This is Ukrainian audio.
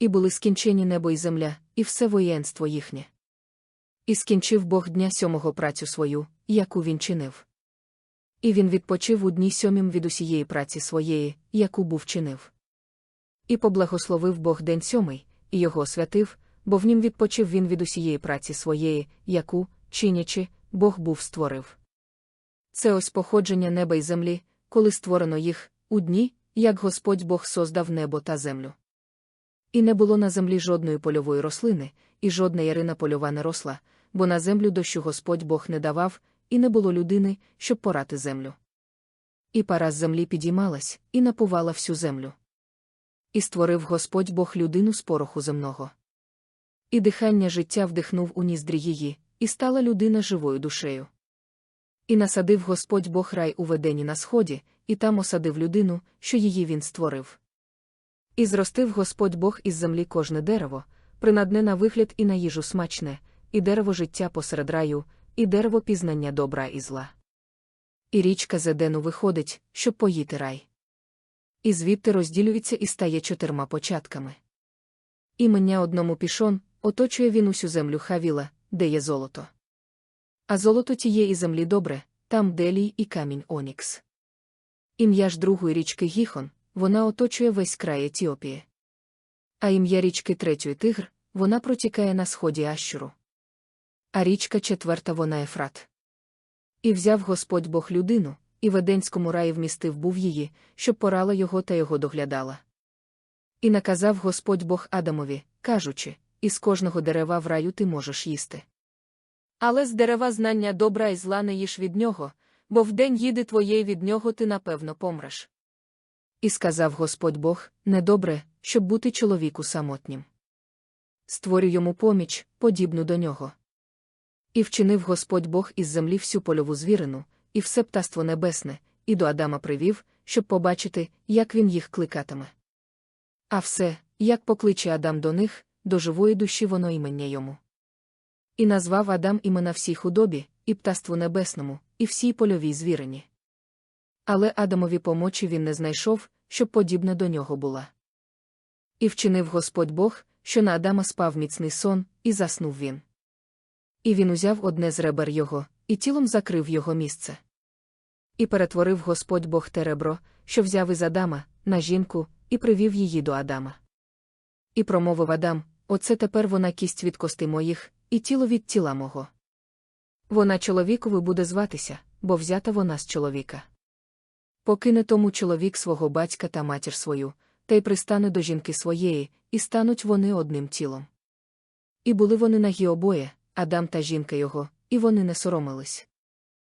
І були скінчені небо і земля, і все воєнство їхнє. І скінчив Бог дня сьомого працю свою, яку він чинив. І він відпочив у дні сьомім від усієї праці своєї, яку був чинив. І поблагословив Бог день сьомий, і його освятив, бо в нім відпочив він від усієї праці своєї, яку, чинячи, Бог був створив. Це ось походження неба й землі, коли створено їх, у дні, як Господь Бог создав небо та землю. І не було на землі жодної польової рослини, і жодна ярина польова не росла, бо на землю дощу Господь Бог не давав, і не було людини, щоб порати землю. І пара з землі підіймалась, і напувала всю землю. І створив Господь Бог людину з пороху земного. І дихання життя вдихнув у ніздрі її, і стала людина живою душею. І насадив Господь Бог рай у ведені на сході, і там осадив людину, що її він створив. І зростив Господь Бог із землі кожне дерево, принадне на вигляд і на їжу смачне, і дерево життя посеред раю, і дерево пізнання добра і зла. І річка Зедену виходить, щоб поїти рай. І звідти розділюється і стає чотирма початками. Імення одному пішон, оточує він усю землю хавіла, де є золото. А золото тієї землі добре, там делій і камінь Онікс. Ім'я ж другої річки Гіхон, вона оточує весь край Етіопії. А ім'я річки третьої тигр, вона протікає на сході Ащуру. А річка четверта вона Ефрат. І взяв Господь Бог людину, і в Еденському раї вмістив був її, щоб порала його та його доглядала. І наказав Господь Бог Адамові, кажучи, із кожного дерева в раю ти можеш їсти. Але з дерева знання добра і зла не їж від нього, бо в день їди твоєї від нього ти напевно помреш. І сказав Господь Бог недобре, щоб бути чоловіку самотнім. Створю йому поміч, подібну до нього. І вчинив Господь Бог із землі всю польову звірину, і все птаство небесне, і до Адама привів, щоб побачити, як він їх кликатиме. А все, як покличе Адам до них, до живої душі воно імення йому. І назвав Адам імена всій худобі, і птаству небесному, і всій польовій звірині. Але Адамові помочі він не знайшов, щоб подібна до нього була. І вчинив Господь Бог, що на Адама спав міцний сон, і заснув він. І він узяв одне з ребер його, і тілом закрив його місце. І перетворив Господь Бог те ребро, що взяв із Адама, на жінку, і привів її до Адама. І промовив Адам: Оце тепер вона кість від костей моїх, і тіло від тіла мого. Вона чоловікові буде зватися, бо взята вона з чоловіка. Покине тому чоловік свого батька та матір свою, та й пристане до жінки своєї, і стануть вони одним тілом. І були вони нагі обоє, Адам та жінка його, і вони не соромились.